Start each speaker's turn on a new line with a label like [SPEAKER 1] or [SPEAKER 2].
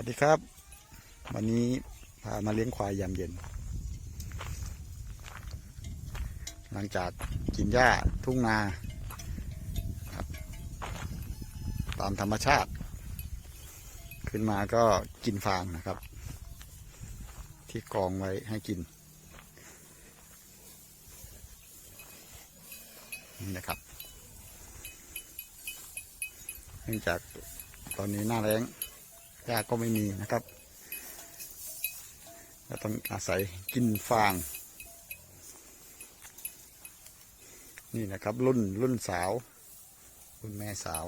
[SPEAKER 1] วัสดีครับ วันนี้พามาเลี้ยงควายยามเย็น หลังจากกินหญ้าทุ่งนาครับ ตามธรรมชาติ ขึ้นมาก็กินฟางนะครับ ที่กองไว้ให้กินนี่นะครับเนื่องจากตอนนี้หน้าแรง หญ้าก็ไม่มีนะครับเราต้องอาศัยกินฟาง นี่นะครับรุ่นรุ่นสาว รุ่นแม่สาว